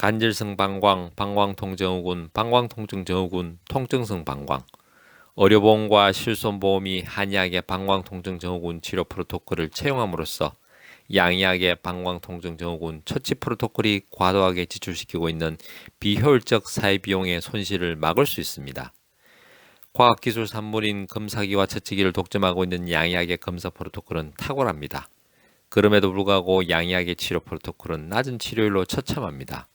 간질성 방광, 방광통 증후군, 방광통증 증후군, 통증성 방광, 의료보험과 실손보험이 한의학의 방광통증 증후군 치료 프로토콜을 채용함으로써 양의학의 방광통증 증후군 처치 프로토콜이 과도하게 지출시키고 있는 비효율적 사회 비용의 손실을 막을 수 있습니다. 과학기술 산물인 검사기와 처치기를 독점하고 있는 양의학의 검사 프로토콜은 탁월합니다. 그럼에도 불구하고 양의학의 치료 프로토콜은 낮은 치료율로 처참합니다.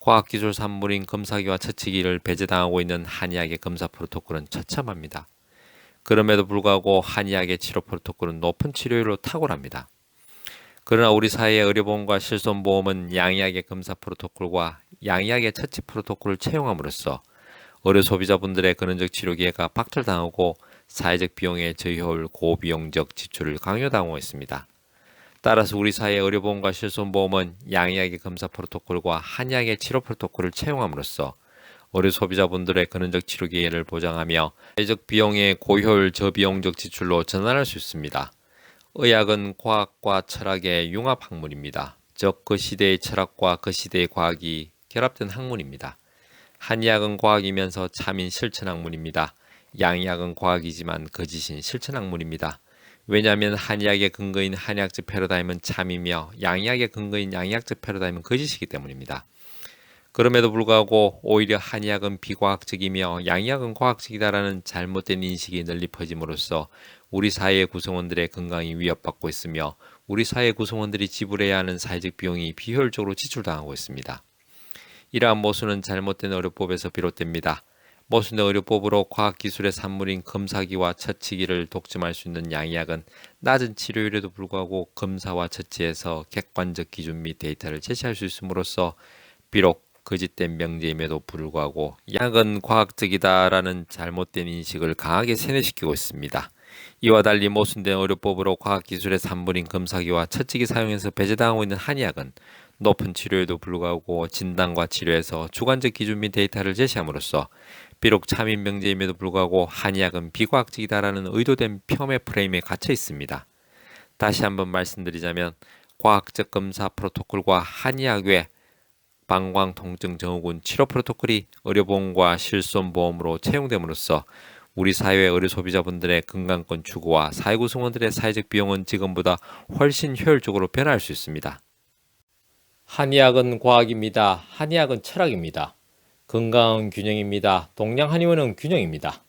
과학기술 산물인 검사기와 처치기를 배제당하고 있는 한의학의 검사 프로토콜은 처참합니다. 그럼에도 불구하고 한의학의 치료 프로토콜은 높은 치료율로 탁월합니다. 그러나 우리 사회의 의료보험과 실손보험은 양의학의 검사 프로토콜과 양의학의 처치 프로토콜을 채용함으로써 의료 소비자분들의 근원적 치료 기회가 박탈당하고 사회적 비용의 저효율 고비용적 지출을 강요당하고 있습니다. 따라서 우리 사회의 의료보험과 실손보험은 양의학의 검사 프로토콜과 한의학의 치료 프로토콜을 채용함으로써 의료 소비자분들의 근원적 치료 기회를 보장하며 사회적 비용의 고효율 저비용적 지출로 전환할 수 있습니다. 의학은 과학과 철학의 융합 학문입니다. 즉 그 시대의 철학과 그 시대의 과학이 결합된 학문입니다. 한의학은 과학이면서 참인 실천 학문입니다. 양의학은 과학이지만 거짓인 실천 학문입니다. 왜냐하면 한의학의 근거인 한의학적 패러다임은 참이며 양의학의 근거인 양의학적 패러다임은 거짓이기 때문입니다. 그럼에도 불구하고 오히려 한의학은 비과학적이며 양의학은 과학적이다라는 잘못된 인식이 널리 퍼짐으로써 우리 사회의 구성원들의 건강이 위협받고 있으며 우리 사회 구성원들이 지불해야 하는 사회적 비용이 비효율적으로 지출당하고 있습니다. 이러한 모순은 잘못된 의료법에서 비롯됩니다. 모순된 의료법으로 과학기술의 산물인 검사기와 처치기를 독점할 수 있는 양의학은 낮은 치료율에도 불구하고 검사와 처치에서 객관적 기준 및 데이터를 제시할 수 있음으로써 비록 거짓된 명제임에도 불구하고 약은 과학적이다라는 잘못된 인식을 강하게 세뇌시키고 있습니다. 이와 달리 모순된 의료법으로 과학기술의 산물인 검사기와 처치기 사용해서 배제당하고 있는 한의학은 높은 치료에도 불구하고 진단과 치료에서 주관적 기준 및 데이터를 제시함으로써 비록 참인 명제임에도 불구하고 한의학은 비과학적이다라는 의도된 폄훼 프레임에 갇혀 있습니다. 다시 한번 말씀드리자면 과학적 검사 프로토콜과 한의학 외 방광통증 증후군 치료 프로토콜이 의료보험과 실손보험으로 채용됨으로써 우리 사회 의료 소비자분들의 건강권 추구와 사회 구성원들의 사회적 비용은 지금보다 훨씬 효율적으로 변화할 수 있습니다. 한의학은 과학입니다. 한의학은 철학입니다. 건강은 균형입니다. 동양 한의원은 균형입니다.